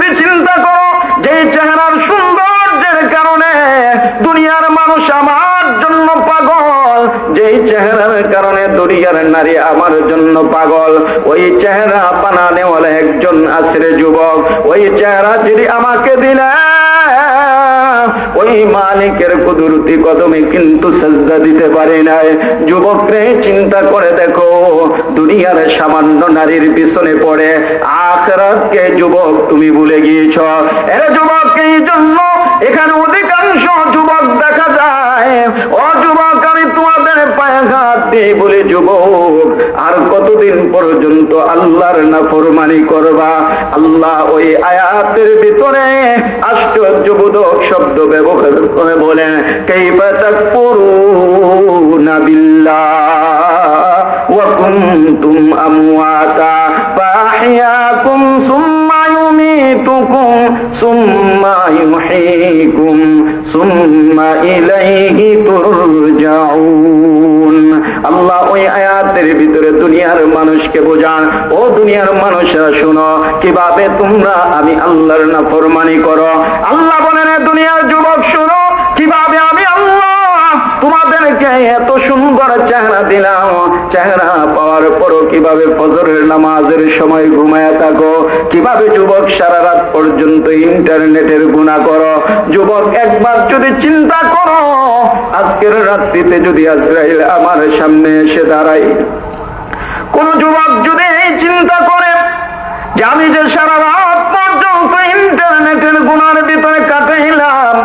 যদি চিন্তা করো যে চেহারার সৌন্দর্যের কারণে দুনিয়ার মানুষ আমার জন্য পাগল, যেই চেহারার কারণে দুনিয়ার নারী আমার জন্য পাগল, ওই চেহারা বানানে বলে একজন আসরে যুবক, ওই চেহারা যদি আমাকে দিলে ওই মালিকের কুদরতি কদমে কিন্তু সাজদা দিতে পারে নাই। যুবকরে, চিন্তা করে দেখো, দুনিয়ার সামান্য নারীর পিছনে পড়ে আখরাতকে যুবক তুমি ভুলে গিয়েছ। এর যুবক এই জন্য এখানে অধিকাংশ যুবক দেখা যায়। ও যুবক আমি তোমাদের পায়ে ঘাত দিই বলে যুবক, আর কতদিন পর্যন্ত আল্লাহর নাফরমানি করবা? আল্লাহ ওই আয়াতের ভিতরে আশ্চর্য বোধক শব্দ ব্যবহার করে বলেন, কাইফা তাকফুরুনা বিল্লাহ ওয়া কুনতুম আমওয়াতা ফাহিয়াকুম সুম্মা ইউমীতুকুম সুম্মা ইউহয়ীকুম সুম্মা ইলাইহি তুরজাউন আল্লাহ ওই আয়াতের ভিতরে দুনিয়ার মানুষকে বোঝান। ও দুনিয়ার মানুষরা শুনো, কীভাবে তোমরা আমি আল্লাহর না ফরমানি করো? আল্লাহ বলেন দুনিয়ার যুবক, শুনো, কীভাবে তোমাদেরকে এত সুন্দর চেহারা দিলাম। চেহারা পাওয়ার পরও কীভাবে ফজরের নামাজের সময় ঘুমায় থাকো, কীভাবে যুবক সারা রাত পর্যন্ত ইন্টারনেটের গুণা করো। যুবক, একবার যদি চিন্তা করো, আজকের রাত্রিতে যদি আজরাইল আমার সামনে এসে দাঁড়াই কোন যুবক যদি এই চিন্তা করে যে আমি যে সারা রাত পর্যন্ত ইন্টারনেটের গুণার ভিতরে কাটাইলাম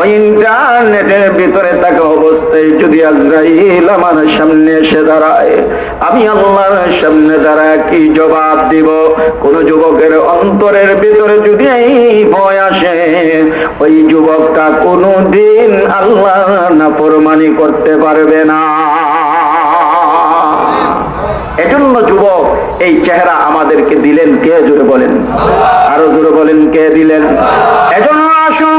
ওই ইন্টারনেটের ভিতরে থাকা অবস্থায় যদি আজরাইল আমার সামনে এসে দাঁড়ায়, আমি আল্লাহর সামনে কি জবাব দিব? কোন যুবকের অন্তরের ভিতরে যদি এই ভয় আসে, ওই যুবকটা করতে পারবে না। এজন্য যুবক, এই চেহারা আমাদেরকে দিলেন কে? জোরে বলেন। আরও জুড়ে বলেন কে দিলেন? এজন্য আসুন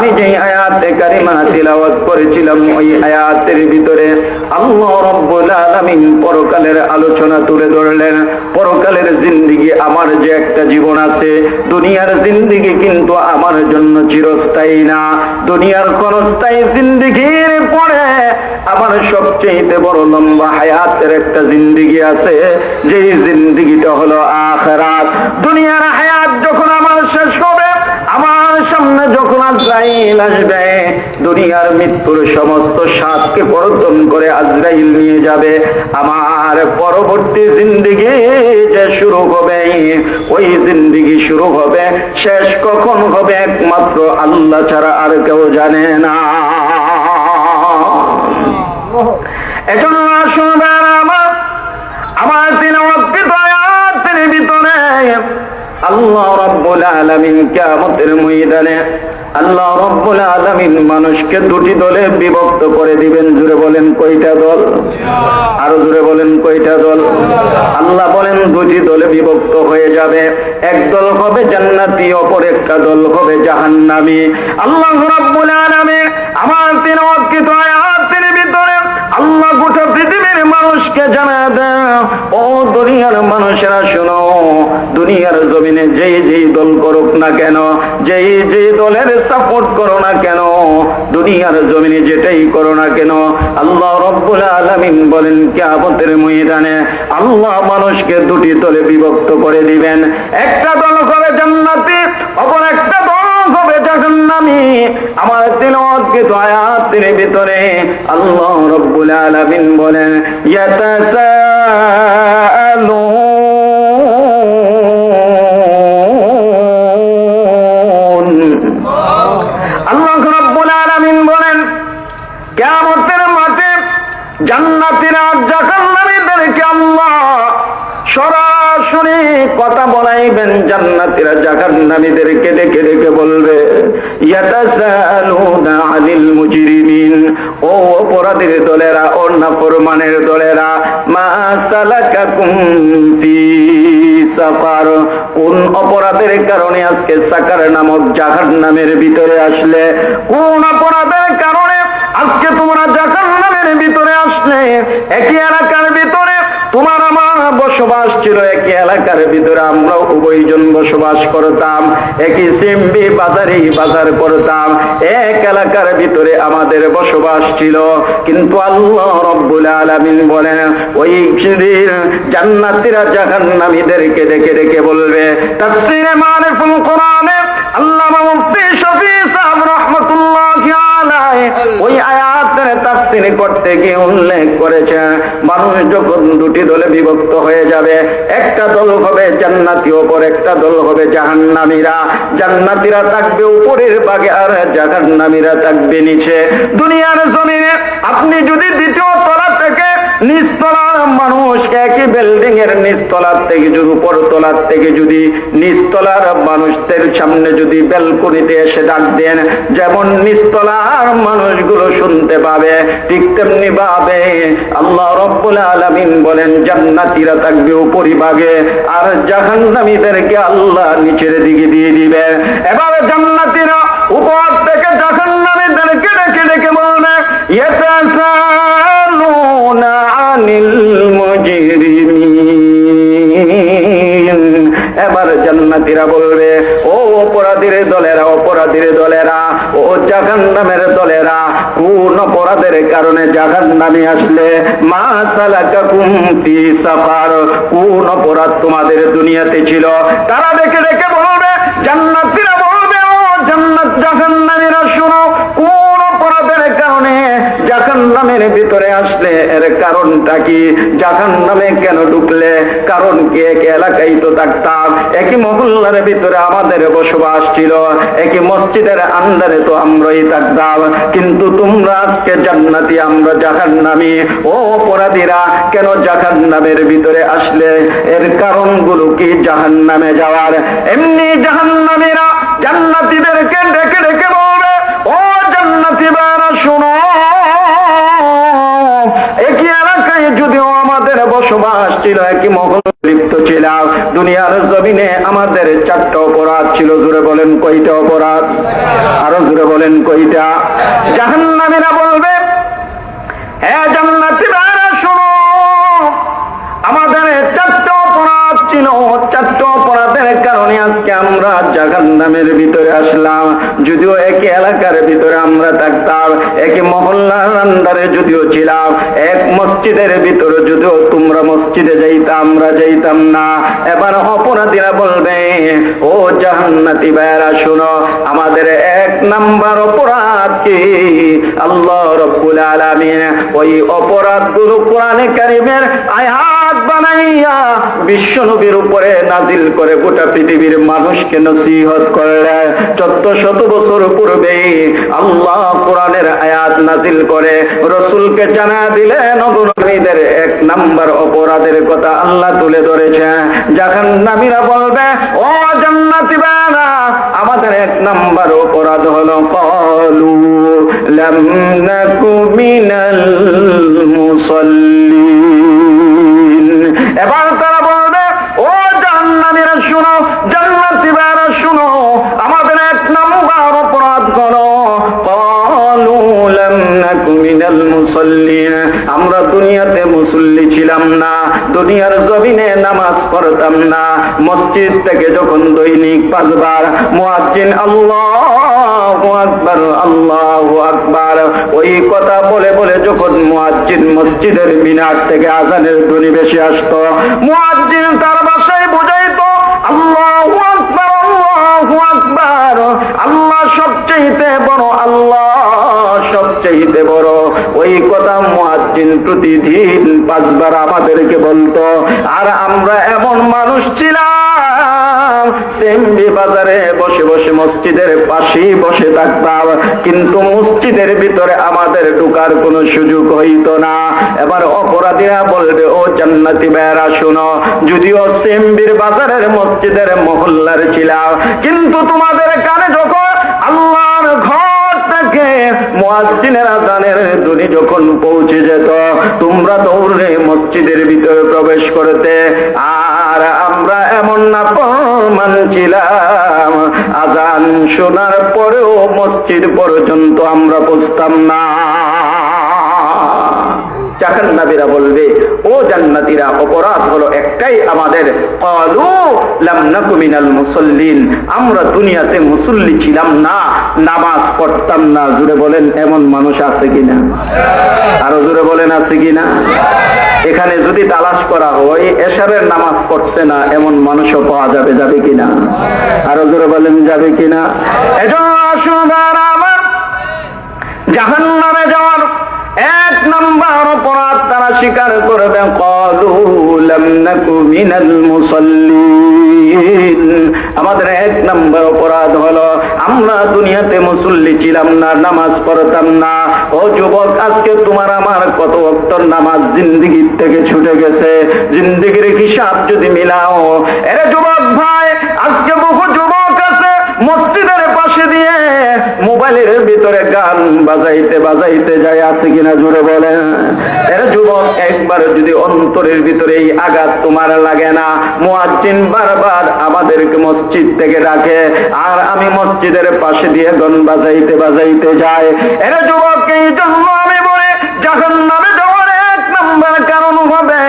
আমি যে আয়াতে কারিমা তিলাওয়াত করেছিলাম, ওই আয়াতের ভিতরে আল্লাহ রব্বুল আলামিন পরকালের আলোচনা তুলে ধরলেন। পরকালের জিন্দিগি আমার যে একটা জীবন আছে, দুনিয়ার জিন্দিগি কিন্তু আমার জন্য চিরস্থায়ী না। দুনিয়ার ক্ষণস্থায়ী জিন্দিগির পরে আমার সবচেয়ে বড় লম্বা হায়াতের একটা জিন্দিগি আছে, যেই জিন্দিগিটা হলো আখরাত। দুনিয়ার হায়াত যখন আমার শেষ হবে আমার সামনে যখন আজরাইল আসবে, দুনিয়ার মৃত্যুর সমস্ত স্বাদকে পরতন করে আজরাইল নিয়ে যাবে। আমার পরবর্তী জিন্দিগি যে শুরু হবে, ওই জিন্দিগি শুরু হবে, শেষ কখন হবে একমাত্র আল্লাহ ছাড়া আর কেউ জানে না। এজন্য আসুন আমার আমার তিন ভিতরে। আল্লাহ রব্বুল আলামিন কিয়ামতের ময়দানে আল্লাহ রব্বুল আলামিন মানুষকে দুটি দলে বিভক্ত করে দিবেন। জুড়ে বলেন কয়টা দল? আরও জুড়ে বলেন কয়টা দল? আল্লাহ বলেন দুটি দলে বিভক্ত হয়ে যাবে। এক দল হবে জান্নাতি, অপর একটা দল হবে জাহান্নামি। আল্লাহ রব্বুল আলামিন আমার তিন অর্পিত আয়াতের ভিতরে আল্লাহ গোটা পৃথিবীর মানুষকে জানা দেয় ও দুনিয়ার মানুষেরা শোনো দুনিয়ার জমিনে যেই যেই দল করুক না কেন, যেই যেই দলের সাপোর্ট করো না কেন, দুনিয়ার জমিনে যেটাই করো না কেন, আল্লাহ রব্বুল আলামিন বলেন, কিয়ামতের ময়দানে আল্লাহ মানুষকে দুটি দলে বিভক্ত করে দিবেন। একটা দল হবে জান্নাতি, অপর একটা দল আল্লাহ রব্বুল আলামিন বলেন কথা বলাইবেন জান্নাতীরা জাহান্নামীদেরকে ডেকে ডেকে বলবে আনিল মুজরিমিন। ও অপরাধীর দলেরা দলেরা, মা কোন অপরাধের কারণে আজকে সাকার নামক জাহান্নামের ভিতরে আসলে? কোন অপরাধের কারণে আজকে তোমরা জাহান্নামের ভিতরে আসলে? একই এলাকার ভিতরে তোমার আমার বসবাস ছিল একই এলাকার ভিতরে আমরা উভয়জন বসবাস করতাম, একই সিম্বি বাজারে বাজার করতাম, এক এলাকার ভিতরে আমাদের বসবাস ছিল। কিন্তু আল্লাহ রব্বুল আলামিন বলেন, ওই সেদিন জান্নাতীরা জাহান্নামীদেরকে ডেকে ডেকে বলবে, তাফসীরে মারিফুল কোরআনে আল্লামা মুফতি শফি ওই আয়াতের তাফসির করতে গিয়ে উল্লেখ করেছেন মানুষ যখন দুটি দলে বিভক্ত হয়ে যাবে, একটা দল হবে জান্নাতি, ওপর একটা দল হবে জাহান্নামীরা। জান্নাতিরা থাকবে উপরের ভাগে আর জাহান্নামীরা থাকবে নিচে। দুনিয়ার জমিনে আপনি যদি দ্বিতীয় নিচতলার মানুষ একই বিল্ডিং এর নিচতলার থেকে যদি উপর তলার থেকে যদি মানুষদের সামনে যদি ব্যালকনিতে এসে ডাক দেন, যেমন মানুষগুলো শুনতে পাবে, ঠিক তেমনি আল্লাহ রব্বুল আলামিন বলেন, জান্নাতীরা থাকবে উপরিভাগে আর জাহান্নামীদেরকে আল্লাহ নিচের দিকে দিয়ে দিবে। এবারে জান্নাতীরা উপর থেকে জাহান্নামীদেরকে ডেকে ডেকে বলবে ইয়াতাসালুনা এবার বলবে, ও অপরাধীর দলেরা অপরাধীর দলেরা, ও দলেরা, কোন অপরাধের কারণে আসলে? মা সালাকাকুম ফি সাফার কোন অপরাধ তোমাদের দুনিয়াতে ছিল? তারা দেখে দেখে বলবে, জান্নাতীরা বলবে, ও জান্নাত জাহান্নামীরা, শুনো, কোন কারণে জাহান্নামের ভিতরে আসলে এর কারণটা কি? জাহান্নামে কেন ঢুকলে? কারণ কি এক এলাকায় তো থাকতাম? একই মহল্লার ভিতরে আমাদের বসবাস ছিল, একই মসজিদের আন্ডারে তো আমরাই থাকতাম। কিন্তু তোমরা আজকে জান্নাতি, আমরা জাহান্নামি। ও অপরাধীরা, কেন জাহান্নামের ভিতরে আসলে? এর কারণগুলো কি জাহান্নামে যাওয়ার? এমনি জাহান্নামীরা জান্নাতীদেরকে ডেকে ডেকে বারা শোনো একই এলাকায় যদিও আমাদের বসবাস ছিল, একই মহল লিপ্ত ছিলাম। দুনিয়ার জমিনে আমাদের চারটা অপরাধ ছিল জুড়ে বলেন অপরাধ? আরও জুড়ে বলেন জাহান্নামীরা বলবে হ্যাঁ জান্নাতি ভাইরা শোনো, আমাদের চারটা অপরাধ ছিল। চারটা অপরাধের কারণে আজকে আমরা জাহান্নামের ভিতরে আসলাম। যদিও একই এলাকার ভিতরে আমরা থাকতাম, একই মহল্লার আন্ডারে যদিও ছিলাম, এক মসজিদের ভিতরে যদিও তোমরা মসজিদে যাইতাম আমরা যাইতাম না। এবার অপরাধীরা বলবে, ও জাহান্নাতি ভাইরা শোনো, আমাদের এক নাম্বার অপরাধ কি? আল্লাহ রব্বুল আলামিন ওই অপরাধগুলো কোরআনে কারিমের আয়াত বানাইয়া বিশ্ব নবীর উপরে নাজিল করে গোটা পৃথিবীর মানুষকে নসিহত করলে চোদ্দ শত বছর পূর্বে আল্লাহ কোরআনের আয়াত নাজিল করে, রসুলকে জানা দিলে নবীদের এক নাম্বার অপরাধের কথা আল্লাহ তুলে ধরেছে। যখন নামীরা বলবে, ও জান্নাতি বানা আমাদের এক নাম্বার অপরাধ হলো কলু লাম নাকু মিনাল মুসাল্লিন মুসল্লিন আমরা দুনিয়াতে মুসল্লি ছিলাম না, দুনিয়ার জমিনে নামাজ পড়তাম না, মসজিদ থেকে যখন দৈনিক পাঁচবার, মুয়াজ্জিন আল্লাহু আকবার আল্লাহু আকবার, ওই কথা বলে বলে যখন মুয়াজ্জিন মসজিদের মিনার থেকে আজানের ধ্বনি বেশি আসতো, মুয়াজ্জিন তার বাসায় বুঝাইতো, আল্লাহু আকবার। আকবার। আল্লাহ সবচেয়ে বড় আল্লাহ সবচেয়ে বড়। ওই কথা মুয়াজ্জিন প্রতিদিন পাঁচবার আমাদেরকে বলতো, আর আমরা এমন মানুষ ছিলাম সেমবি বাজারে বসে বসে মসজিদের পাশেই বসে থাকতাম। কিন্তু মসজিদের ভিতরে আমাদের ঢুকার কোনো সুযোগ হইতো না। এবার অপরাধীরা বলবে, ও জান্নাতি বেড়া শুনো, যদিও সেমবির বাজারের মসজিদের মহল্লার ছিলাম, কিন্তু তোমাদের কানে যখন আল্লাহর ঘর থেকে, মুয়াজ্জিনের আজানের ধ্বনি যখন পৌঁছে যেত, তোমরা দৌড়ে মসজিদের ভিতরে প্রবেশ করতে। আর এমন না প্রমাণ ছিলাম আজান শোনার পরেও মসজিদ পর্যন্ত আমরা বুঝতাম না। জাহান্নাবীরা বলবে, ও জান্নাতীরা, অপরাধ হলো একটাই আমাদের। ক্বালু লাম নাকু মিনাল মুসাল্লিন, আমরা দুনিয়াতে মুসল্লি ছিলাম না, নামাজ পড়তাম না। জুড়ে বলেন, এমন মানুষ আছে কিনা? আরও জোরে বলেন, আছে কিনা? এখানে যদি তালাশ করা হয় এসবের নামাজ পড়ছে না, এমন মানুষও পাওয়া যাবে যাবে কিনা? আরও জোরে বলেন, যাবে কিনা? জাহান নামে যাওয়ার এক নম্বর অপরাধ স্বীকার করবে আমাদের এক নম্বর অপরাধ হলো, আমরা দুনিয়াতে মুসল্লি ছিলাম না, নামাজ পড়তাম না। ও যুবক, আজকে তোমার আমার কত অক্তর নামাজ জিন্দিগির থেকে ছুটে গেছে। জিন্দিগির হিসাব যদি মিলাও, এরে যুবক ভাই আজকে বহু যুবক আছে মসজিদের পাশে দিয়ে মোবাইলের ভিতরে গান বাজাইতে বাজাইতে যায়, আছে কিনা জুড়ে বলে এর যুবক একবার যদি অন্তরের ভিতরে এই আঘাত তোমার লাগে না, মুয়াজ্জিন বারবার আমাদেরকে মসজিদ থেকে ডাকে, আর আমি মসজিদের পাশে দিয়ে গান বাজাইতে বাজাইতে যায়। এরা যুবক এই জন্য আমি বলে যখন নামে যাওয়ার এক নম্বর কারণ হবে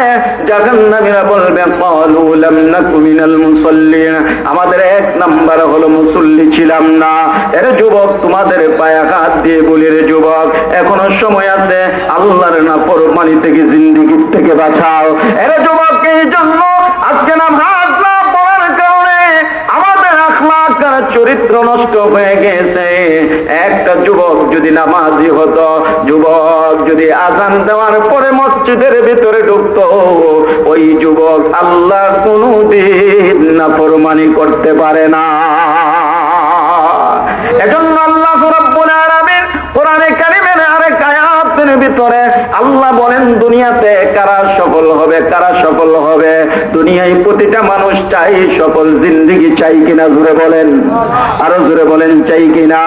জাহান্নামীরা বলবে ক্বালু লাম নাকু মিনাল মুসাল্লিন। আমাদের এক নাম্বার হলো, মুসল্লি ছিলাম না। এর যুবক, তোমাদের পায়ে হাত দিয়ে বলি রে যুবক, এখনও সময় আছে, আল্লাহর না পরমানি থেকে জিন্দিগি থেকে বাঁচাও। এর যুবক, এই জন্য আজকে নাম হাত না পড়ার কারণে আমাদের আখলাক আর চরিত্র নষ্ট হয়ে গেছে। একটা যুবক যদি নামাজি হতো, যুবক যদি আজান দেওয়ার পরে মসজিদের ভিতরে ঢুকতো, ওই যুবক আল্লাহ কোনদিন না ফরমানি করতে পারে না। এজন্য আল্লাহ কোরআনে কারিমের আরেক আয়াতের ভিতরে আল্লাহ বলেন, দুনিয়াতে কারা সফল হবে, কারা সফল হবে? দুনিয়ায় প্রতিটা মানুষ চাই সফল। জিন্দিগি চাই কিনা? জুড়ে বলেন। আরও জুড়ে বলেন, চাই কিনা?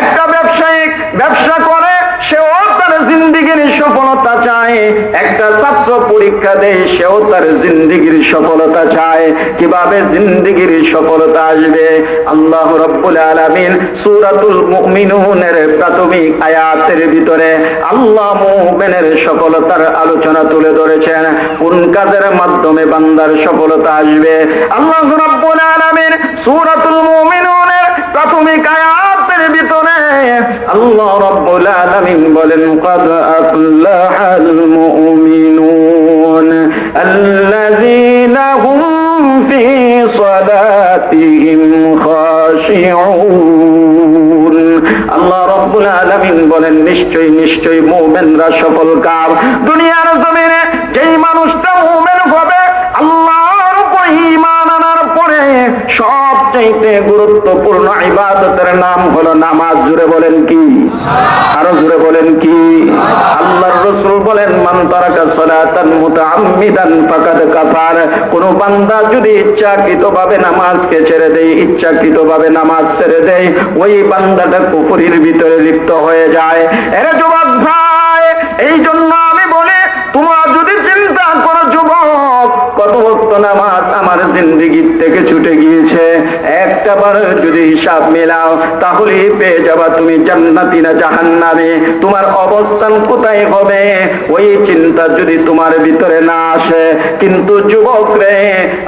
একটা ব্যবসায়িক ব্যবসা করে সেও জিন্দিগির সফলতা চায়। একটা ছাত্র পরীক্ষা দেয়, সেও তার জিন্দিগির সফলতা চায়। কীভাবে জিন্দিগির সফলতা আসবে? আল্লাহ রাব্বুল আলামিন সূরাতুল মুমিনুনের প্রাথমিক আয়াতের ভিতরে আল্লাহ মুমিনের সফলতার আলোচনা তুলে ধরেছেন। কোন কাজের মাধ্যমে বান্দার সফলতা আসবে? আল্লাহ রাব্বুল আলামিন সূরাতুল মুমিনুনের প্রাথমিক ভিতরে আল্লাহ রাব্বুল আলামিন বলেন قد أفلح المؤمنون الذين هم في صلاتهم خاشعون আল্লাহ রব্বুল আলামিন বলেন নিশ্চয়ই নিশ্চয়ই মুমিনরা সফল কার দুনিয়ার জমিনে সবচাইতে গুরুত্বপূর্ণ ইবাদতের নাম হলো নামাজ। জুড়ে বলেন কি? আরও জুড়ে বলেন কি? আল্লাহর রাসূল বলেন, মান তারাকা মুতাআম্মিদান ফাকাদ কাফার। কোন বান্দা যদি ইচ্ছাকৃতভাবে নামাজকে ছেড়ে দেয়, ইচ্ছাকৃতভাবে নামাজ ছেড়ে দেয়, ওই বান্দাটা কুফরির ভিতরে লিপ্ত হয়ে যায়। এরে যুবক ভাই একটা যদি হিসাব মেলাও তাহলে পেয়ে যাবা তুমি জান্নাতি না জাহান্নামে। তোমার অবস্থান কোথায় হবে? ওই চিন্তা যদি তোমার ভিতরে না আসে, কিন্তু যুবক রে,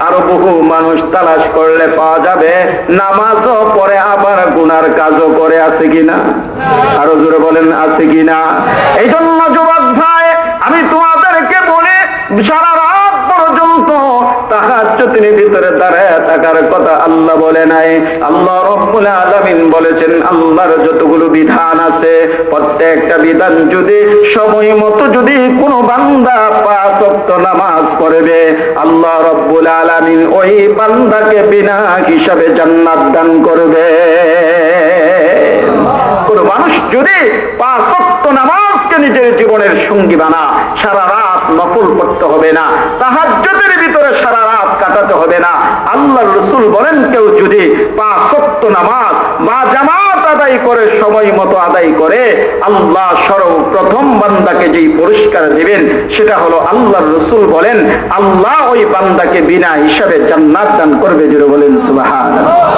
আরও বহু মানুষ তালাশ করলে পাওয়া যাবে, নামাজও পরে আবার গুনার কাজও করে আছে কিনা আরও জোরে বলেন, আছে কিনা এই জন্য যুবক ভাই, আমি তোমাদেরকে বলি সারা তাহাজ্জুদের ভিতরে দাঁড়ায় থাকার কথা আল্লাহ বলে নাই। আল্লাহ রব্বুল আলামিন বলেছেন, আল্লাহর যতগুলো বিধান আছে, প্রত্যেকটা বিধান যদি সময় মতো যদি কোনো বান্দা পাঁচ ওয়াক্ত নামাজ পড়বে, আল্লাহ রব্বুল আলামিন ওই বান্দাকে বিনা হিসাবে জান্নাত দান করবে। কোন মানুষ যদি পাঁচ ওয়াক্ত নামাজকে নিজের জীবনের সঙ্গী বানা, সারা রাত নফল করতে হবে না, তাহাজ্জুদের ভিতরে সারা রাত কাটাতে হবে না। আল্লাহ রসুল বলেন, কেউ যদি পাঁচ সত্য নামাজ বা জামাত আদায় করে, সময় মতো আদায় করে, আল্লাহ সর্বপ্রথম বান্দাকে যেই পুরস্কার দিবেন, সেটা হলো আল্লাহ রসুল বলেন, আল্লাহ ওই বান্দাকে বিনা হিসাবে জান্নাত দান করবে যেটা বলেন সুবহান